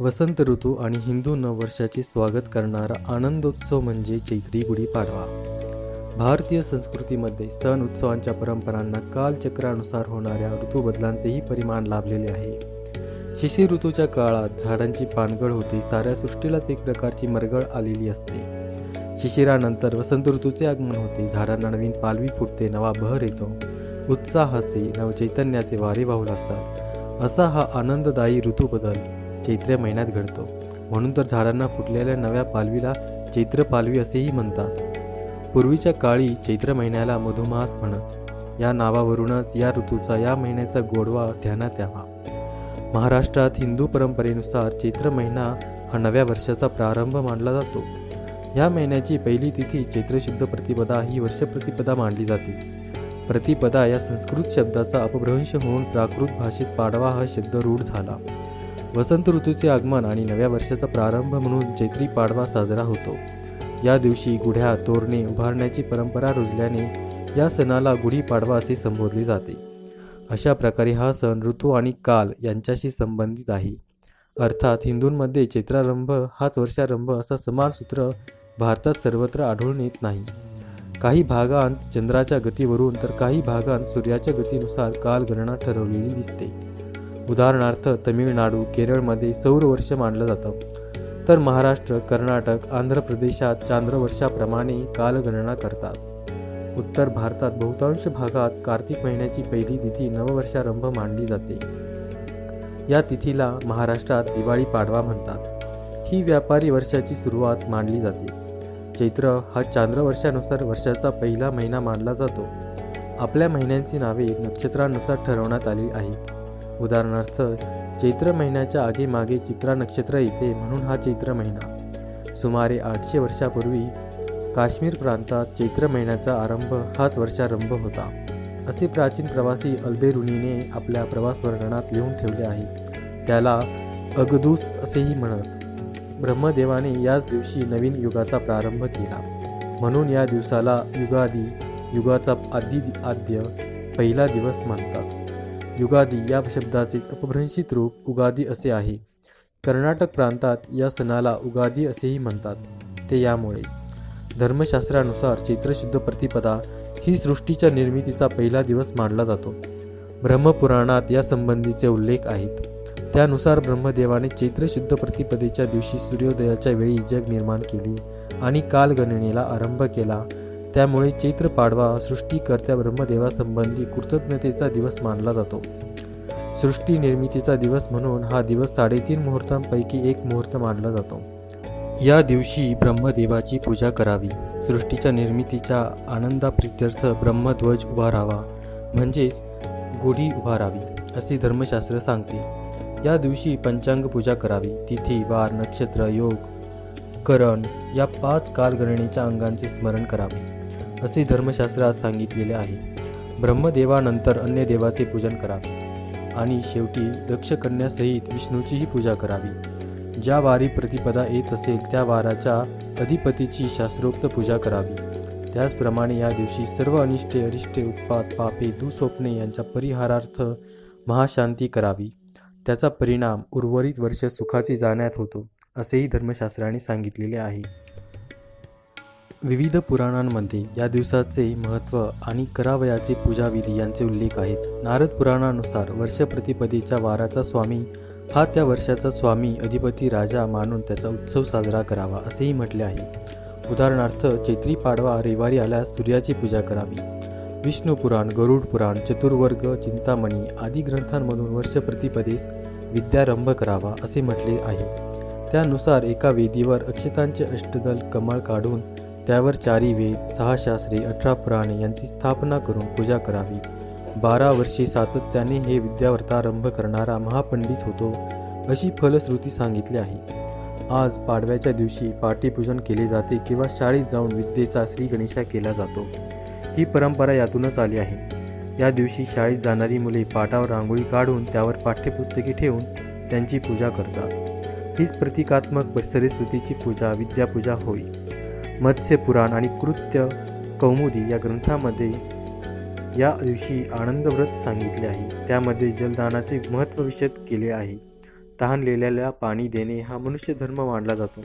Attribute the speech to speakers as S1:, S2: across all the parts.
S1: वसंत ऋतू आणि हिंदू नववर्षाचे स्वागत करणारा आनंदोत्सव म्हणजे चैत्री गुढीपाडवा भारतीय संस्कृतीमध्ये सण उत्सवांच्या परंपरांना कालचक्रानुसार होणाऱ्या ऋतूबदलांचेही परिमाण लाभलेले आहे. शिशी ऋतूच्या काळात झाडांची पानगळ होते साऱ्या सृष्टीलाच एक प्रकारची मरगळ आलेली असते. शिशिरानंतर वसंत ऋतूचे आगमन होते झाडांना नवीन पालवी फुटते नवा बहर येतो. उत्साहाचे नवचैतन्याचे वारे वाहू लागतात. असा हा आनंददायी ऋतूबदल चैत्र महिन्यात घडतो. म्हणून तर झाडांना फुटलेल्या नव्या पालवीला चैत्र पालवी असेही म्हणतात. पूर्वीच्या काळी चैत्र महिन्याला मधुमास म्हणत. या नावावरूनच या ऋतूचा या महिन्याचा गोडवा ध्यानात यावा. महाराष्ट्रात हिंदू परंपरेनुसार चैत्र महिना हा नव्या वर्षाचा प्रारंभ मानला जातो. या महिन्याची पहिली तिथी चैत्र शुद्ध प्रतिपदा ही वर्षप्रतिपदा मानली जाते. प्रतिपदा या संस्कृत शब्दाचा अपभ्रंश होऊन प्राकृत भाषेत पाडवा हा शब्द रूढ झाला. वसंत ऋतूचे आगमन आणि नव्या वर्षाचा प्रारंभ म्हणून चैत्री पाडवा साजरा होतो. या दिवशी गुढ्या तोरणे उभारण्याची परंपरा रुजल्याने या सणाला गुढीपाडवा असे संबोधले जाते. अशा प्रकारे हा सण ऋतू आणि काल यांच्याशी संबंधित आहे. अर्थात हिंदूंमध्ये चैत्रारंभ हाच वर्षारंभ असा समान सूत्र भारतात सर्वत्र आढळून येत नाही. काही भागांत चंद्राच्या गतीवरून तर काही भागांत सूर्याच्या गतीनुसार कालगणना ठरवलेली दिसते. उदाहरणार्थ तमिळनाडू केरळमध्ये सौर वर्ष मानलं जातं. तर महाराष्ट्र कर्नाटक आंध्र प्रदेशात चांद्रवर्षाप्रमाणे कालगणना करतात. उत्तर भारतात बहुतांश भागात कार्तिक महिन्याची पहिली तिथी नववर्षारंभ मानली जाते. या तिथीला महाराष्ट्रात दिवाळी पाडवा म्हणतात. ही व्यापारी वर्षाची सुरुवात मानली जाते. चैत्र हा चांद्रवर्षानुसार वर्षाचा पहिला महिना मानला जातो. आपल्या महिन्यांची नावे नक्षत्रानुसार ठरवण्यात आली आहेत. उदाहरणार्थ चैत्र महिन्याच्या आगेमागे चित्रा नक्षत्र येते म्हणून हा चैत्र महिना. सुमारे आठशे वर्षापूर्वी काश्मीर प्रांतात चैत्र महिन्याचा आरंभ हाच वर्षारंभ होता. असे प्राचीन प्रवासी अल्बेरुनीने आपल्या प्रवास वर्णनात लिहून ठेवले आहे. त्याला अगदूस असेही म्हणत. ब्रह्मदेवाने याच दिवशी नवीन युगाचा प्रारंभ केला. म्हणून या दिवसाला युगादी युगाचा आदी आद्य पहिला दिवस म्हणतात. युगादी या शब्दाचेच अपभ्रंशित रूप उगादी असे आहे. कर्नाटक प्रांतात या सणाला उगादी असेही म्हणतात. ते यामुळेच. धर्मशास्त्रानुसार चैत्रशुद्ध प्रतिपदा ही सृष्टीच्या निर्मितीचा पहिला दिवस मानला जातो. ब्रह्मपुराणात या संबंधीचे उल्लेख आहेत. त्यानुसार ब्रह्मदेवाने चैत्रशुद्ध प्रतिपदेच्या दिवशी सूर्योदयाच्या वेळी जग निर्माण केली आणि कालगणनेला आरंभ केला. त्यामुळे चैत्र पाडवा सृष्टीकर्त्या ब्रह्मदेवासंबंधी कृतज्ञतेचा दिवस मानला जातो. सृष्टी निर्मितीचा दिवस म्हणून हा दिवस साडेतीन मुहूर्तांपैकी एक मुहूर्त मानला जातो. या दिवशी ब्रह्मदेवाची पूजा करावी. सृष्टीच्या निर्मितीच्या आनंदाप्रित्यर्थ ब्रह्मध्वज उभा राहावा. म्हणजेच गुढी उभा राहावी असे धर्मशास्त्र सांगते. या दिवशी पंचांग पूजा करावी. तिथी वार नक्षत्र योग करण या पाच कालगणनेच्या अंगांचे स्मरण करावे. असे धर्मशास्त्रात सांगितलेले आहे. ब्रह्मदेवानंतर अन्य देवाचे पूजन करावे आणि शेवटी दक्षकन्यासहित विष्णूचीही पूजा करावी. ज्या वारी प्रतिपदा येत असेल त्या वाराच्या अधिपतीची शास्त्रोक्त पूजा करावी. त्याचप्रमाणे या दिवशी सर्व अनिष्टे अरिष्टे उत्पात पापे दुस्वप्ने यांच्या परिहारार्थ महाशांती करावी. त्याचा परिणाम उर्वरित वर्ष सुखाचे जाण्यात होतो असेही धर्मशास्त्राने सांगितलेले आहे. विविध पुराणांमध्ये या दिवसाचे महत्त्व आणि करावयाचे पूजाविधी यांचे उल्लेख आहेत. नारद पुराणानुसार वर्षप्रतिपदेच्या वाराचा स्वामी हा त्या वर्षाचा स्वामी अधिपती राजा मानून त्याचा उत्सव साजरा करावा असेही म्हटले आहे. उदाहरणार्थ चैत्री पाडवा रविवारी आल्यास सूर्याची पूजा करावी. विष्णू पुराण गरुड पुराण चतुर्वर्ग चिंतामणी आदी ग्रंथांमधून वर्षप्रतिपदेस विद्यारंभ करावा असे म्हटले आहे. त्यानुसार एका वेदीवर अक्षतांचे अष्टदल कमळ काढून त्यावर चारी वेद सहा शास्त्रे अठरा पुराणे यांची स्थापना करून पूजा करावी. बारा वर्षे सातत्याने हे विद्यावर्तारंभ करणारा महापंडित होतो अशी फलश्रुती सांगितली आहे. आज पाडव्याच्या दिवशी पाटीपूजन केले जाते किंवा शाळेत जाऊन विद्येचा श्री गणेशा केला जातो. ही परंपरा यातूनच आली आहे. या दिवशी शाळेत जाणारी मुले पाटावर रांगोळी काढून त्यावर पाठ्यपुस्तके ठेवून त्यांची पूजा करतात. हीच प्रतिकात्मक सरस्वतीची पूजा विद्यापूजा होय. मत्स्यपुराण आणि कृत्य कौमुदी या ग्रंथामध्ये या दिवशी आनंदव्रत सांगितले आहे. त्यामध्ये जलदानाचे महत्त्व विशद केले आहे. तहानलेल्याला पाणी देणे हा मनुष्य धर्म मानला जातो.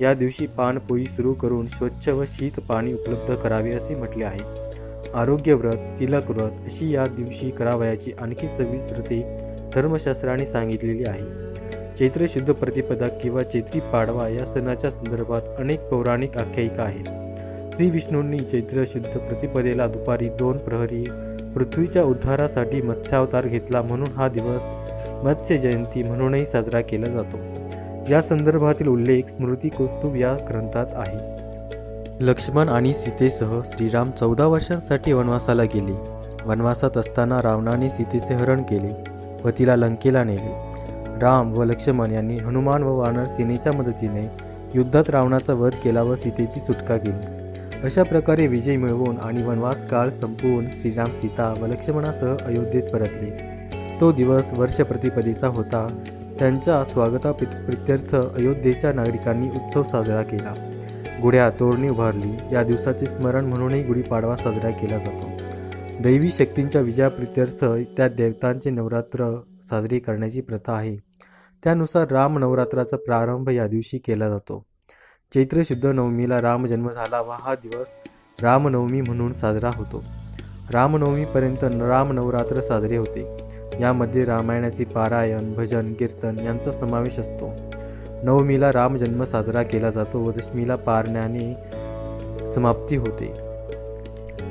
S1: या दिवशी पानपोई सुरू करून स्वच्छ व शीत पाणी उपलब्ध करावे असे म्हटले आहे. आरोग्यव्रत तिलक व्रत अशी या दिवशी करावयाची आणखी सव्वीस व्रते धर्मशास्त्राने सांगितलेली आहे. चैत्र शुद्ध प्रतिपदा किंवा चैत्री पाडवा या सणाच्या संदर्भात अनेक पौराणिक आख्यायिका आहेत. श्री विष्णूंनी चैत्र शुद्ध प्रतिपदेला दुपारी दोन प्रहरी पृथ्वीच्या उद्धारासाठी मत्स्यावतार घेतला म्हणून हा दिवस मत्स्य जयंती म्हणूनही साजरा केला जातो. या संदर्भातील उल्लेख स्मृती कौस्तुभ या ग्रंथात आहे. लक्ष्मण आणि सीतेसह श्रीराम चौदा वर्षांसाठी वनवासाला गेले. वनवासात असताना रावणाने सीतेचे हरण केले. व तिला लंकेला नेले. राम व लक्ष्मण यांनी हनुमान व वानर सेनेच्या मदतीने युद्धात रावणाचा वध केला व सीतेची सुटका केली. अशा प्रकारे विजय मिळवून आणि वनवास काळ संपवून श्रीराम सीता व लक्ष्मणासह अयोध्येत परतले. तो दिवस वर्ष प्रतिपदेचा होता. त्यांच्या स्वागता प्रित्यर्थ अयोध्येच्या नागरिकांनी उत्सव साजरा केला. गुढ्या तोरणी उभारली. या दिवसाचे स्मरण म्हणूनही गुढीपाडवा साजरा केला जातो. दैवी शक्तींच्या विजयाप्रित्यर्थ त्या देवतांचे नवरात्र साजरी करण्याची प्रथा आहे. त्यानुसार राम नवरात्राचा प्रारंभ या दिवशी केला जातो. चैत्र शुद्ध नवमीला रामजन्म झाला व हा दिवस रामनवमी म्हणून साजरा होतो. रामनवमीपर्यंत राम नवरात्र साजरे होते. यामध्ये रामायणाचे पारायण भजन कीर्तन यांचा समावेश असतो. नवमीला रामजन्म साजरा केला जातो व दशमीला पारण्याने समाप्ती होते.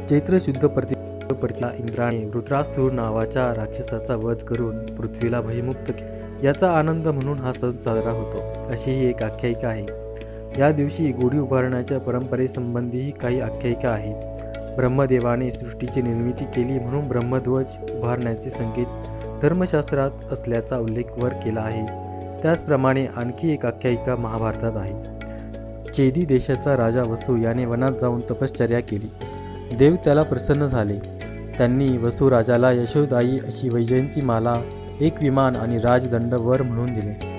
S1: चैत्र शुद्ध प्रति प्रतिला इंद्राने वृत्रासूर नावाच्या राक्षसाचा वध करून पृथ्वीला भयमुक्त केले याचा आनंद म्हणून हा सण साजरा होतो. अशी ही एक आख्यायिका आहे. या दिवशी गुढी उभारण्याच्या परंपरेसंबंधीही काही आख्यायिका आहेत. ब्रह्मदेवाने सृष्टीची निर्मिती केली म्हणून ब्रह्मध्वज उभारण्याचे संकेत धर्मशास्त्रात असल्याचा उल्लेख वर केला आहे. त्याचप्रमाणे आणखी एक आख्यायिका महाभारतात आहे. चेदी देशाचा राजा वसू याने वनात जाऊन तपश्चर्या केली. देव त्याला प्रसन्न झाले. त्यांनी वसुराजाला यशोदाई अशी वैजयंती माला एक विमान आणि राजदंड वर म्हणून दिले.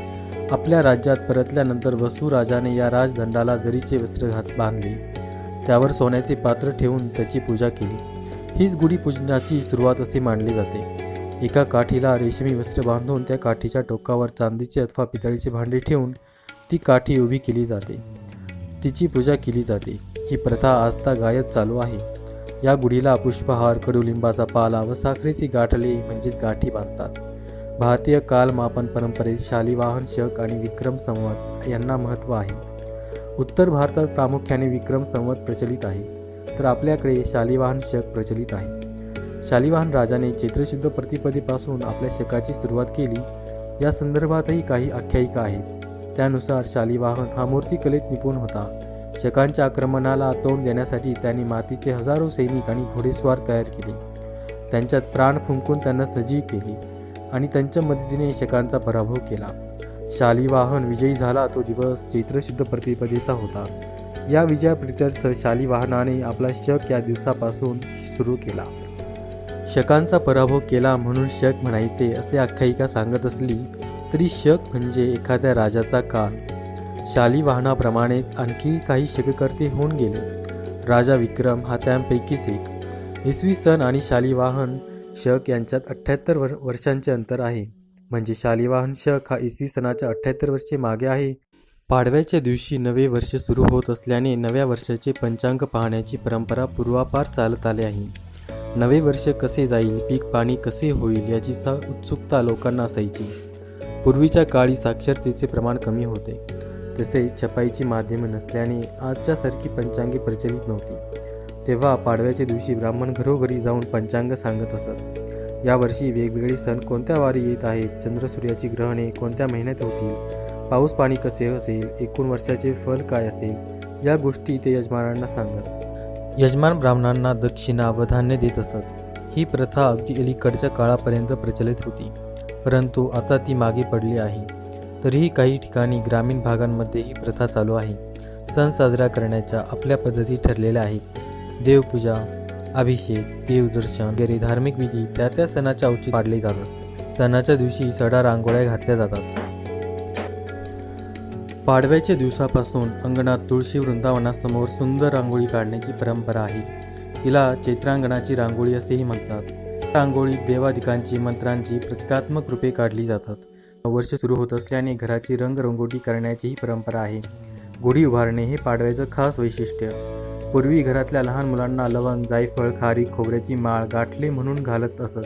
S1: आपल्या राज्यात परतल्यानंतर वसुराजाने या राजदंडाला जरीचे वस्त्र घात बांधले त्यावर सोन्याचे पात्र ठेवून त्याची पूजा केली. हीच गुढीपूजनाची सुरुवात असे मानले जाते. एका काठीला रेशमी वस्त्र बांधून त्या काठीच्या टोकावर चांदीचे अथवा पितळीचे भांडे ठेवून ती काठी उभी केली जाते. तिची पूजा केली जाते. ही प्रथा आजता गायत चालू आहे. या गुढीला पुष्पहार कडुलिंबाचा पाला व साखरेची गाठले म्हणजेच गाठी बांधतात. भारतीय कालमापन परंपरेत शालिवाहन शक आणि विक्रम संवत यांना महत्त्व आहे. उत्तर भारतात प्रामुख्याने विक्रम संवत प्रचलित आहे तर आपल्याकडे शालिवाहन शक प्रचलित आहे. शालिवाहन राजाने चैत्रशुद्ध प्रतिपदेपासून आपल्या शकाची सुरुवात केली. या संदर्भातही काही आख्यायिका आहेत. त्यानुसार शालिवाहन हा मूर्तिकलेत निपुण होता. शकांच्या आक्रमणाला तोंड देण्यासाठी त्यांनी मातीचे हजारो सैनिक आणि घोडेस्वार तयार केले. त्यांच्यात प्राण फुंकून त्यांना सजीव केले आणि त्यांच्या मदतीने शकांचा पराभव केला. शालिवाहन विजयी झाला तो दिवस चैत्रशुद्ध प्रतिपदेचा होता. या विजयाप्रित्यर्थ शालिवाहनाने आपला शक या दिवसापासून सुरू केला. शकांचा पराभव केला म्हणून शक म्हणायचे असे आख्यायिका सांगत असली तरी शक म्हणजे एखाद्या राजाचा काल शालिवाहनाप्रमाणेच आणखी काही शककर्ते होऊन गेले. राजा विक्रम हा त्यांपैकीच एक. इसवी सन आणि शालिवाहन शक यांच्यात अठ्ठ्याहत्तर वर वर्षांचे अंतर आहे. म्हणजे शालिवाहन शक हा इसवी सणाच्या अठ्ठ्याहत्तर वर्षे मागे आहे. पाडव्याच्या दिवशी नवे वर्ष सुरू होत असल्याने नव्या वर्षाचे पंचांग पाहण्याची परंपरा पूर्वापार चालत आली आहे. नवे वर्ष कसे जाईल पीक पाणी कसे होईल याची सा उत्सुकता लोकांना असायची. पूर्वीच्या काळी साक्षरतेचे प्रमाण कमी होते. तसे छपाईची माध्यमे नसल्याने आजच्यासारखी पंचांगे प्रचलित नव्हती. तेव्हा पाडव्याच्या दिवशी ब्राह्मण घरोघरी जाऊन पंचांग सांगत असत. यावर्षी वेगवेगळे सण कोणत्या वारी येत आहेत? चंद्रसूर्याची ग्रहणे कोणत्या महिन्यात होतील? पाऊस पाणी कसे असेल? एकूण वर्षाचे फल काय असेल? या गोष्टी ते यजमानांना सांगत. यजमान ब्राह्मणांना दक्षिणा व देत असत. ही प्रथा अगदी अलीकडच्या काळापर्यंत प्रचलित होती. परंतु आता ती मागे पडली आहे. तरीही काही ठिकाणी ग्रामीण भागांमध्ये ही प्रथा चालू आहे. सण साजरा करण्याच्या आपल्या पद्धती ठरलेल्या आहेत. देवपूजा अभिषेक देवदर्शन वगैरे धार्मिक विधी त्या त्या सणाच्या औचित पाडले जातात. सणाच्या दिवशी सडा रांगोळ्या घातल्या जातात. पाडव्याच्या दिवसापासून अंगणात तुळशी वृंदावनासमोर सुंदर रांगोळी काढण्याची परंपरा आहे. तिला चैत्रांगणाची रांगोळी असेही म्हणतात. रांगोळीत देवादिकांची मंत्रांची प्रतिकात्मक रूपे काढली जातात. वर्ष सुरू होत असल्याने घराची रंगरंगोटी करण्याचीही परंपरा आहे. गुढी उभारणे हे पाडव्याचं खास वैशिष्ट्य. पूर्वी घरातल्या लहान मुलांना लवंग जायफळ खारी खोबऱ्याची माळ गाठले म्हणून घालत असत.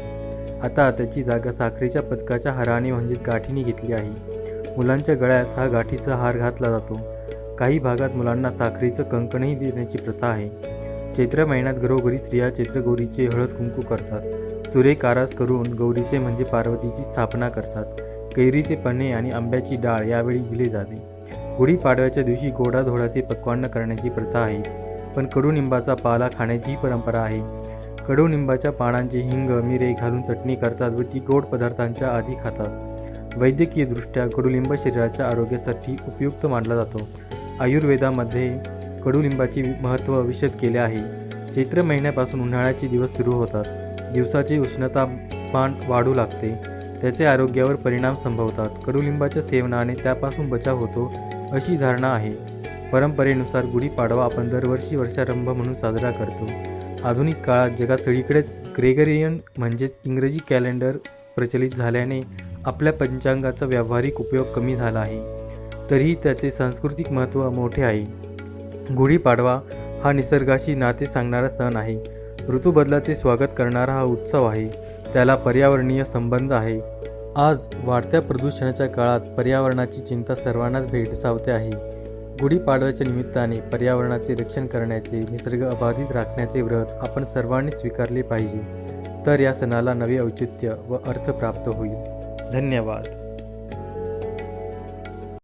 S1: आता त्याची जागा साखरेच्या पदकाच्या हाराने म्हणजेच गाठीने घेतली आहे. मुलांच्या गळ्यात हा गाठीचा हार घातला जातो. काही भागात मुलांना साखरेचं कंकणही देण्याची प्रथा आहे. चैत्र महिन्यात घरोघरी स्त्रिया चैत्रगौरीचे हळद कुंकू करतात. सुरेख आरास करून गौरीचे म्हणजे पार्वतीची स्थापना करतात. कैरीचे पन्हे आणि आंब्याची डाळ यावेळी दिली जाते. गुढीपाडव्याच्या दिवशी गोडाधोडाचे पक्वान्न करण्याची प्रथा आहेच. पण कडुनिंबाचा पाला खाण्याचीही परंपरा आहे. कडुनिंबाच्या पानांची हिंग मिरे घालून चटणी करतात व ती गोड पदार्थांच्या आधी खातात. वैद्यकीयदृष्ट्या कडुलिंब शरीराच्या आरोग्यासाठी उपयुक्त मानला जातो. आयुर्वेदामध्ये कडुलिंबाचे महत्त्व विशद केले आहे. चैत्र महिन्यापासून उन्हाळ्याचे दिवस सुरू होतात. दिवसाची उष्णतामान वाढू लागते. त्याचे आरोग्यावर परिणाम संभवतात. कडुलिंबाच्या सेवनाने त्यापासून बचाव होतो अशी धारणा आहे. परंपरेनुसार गुढीपाडवा आपण दरवर्षी वर्षारंभ म्हणून साजरा करतो. आधुनिक काळात जगात सगळीकडेच ग्रेगरियन म्हणजेच इंग्रजी कॅलेंडर प्रचलित झाल्याने आपल्या पंचांगाचा व्यावहारिक उपयोग कमी झाला आहे. तरीही त्याचे सांस्कृतिक महत्त्व मोठे आहे. गुढीपाडवा हा निसर्गाशी नाते सांगणारा सण आहे. ऋतूबदलाचे स्वागत करणारा हा उत्सव आहे. त्याला पर्यावरणीय संबंध आहे. आज वाढत्या प्रदूषणाच्या काळात पर्यावरणाची चिंता सर्वांनाच भेडसावते आहे. गुढीपाडव्याच्या निमित्ताने पर्यावरणाचे रक्षण करण्याचे निसर्ग अबाधित राखण्याचे व्रत आपण सर्वांनी स्वीकारले पाहिजे. तर या सणाला नवे औचित्य व अर्थ प्राप्त होईल. धन्यवाद.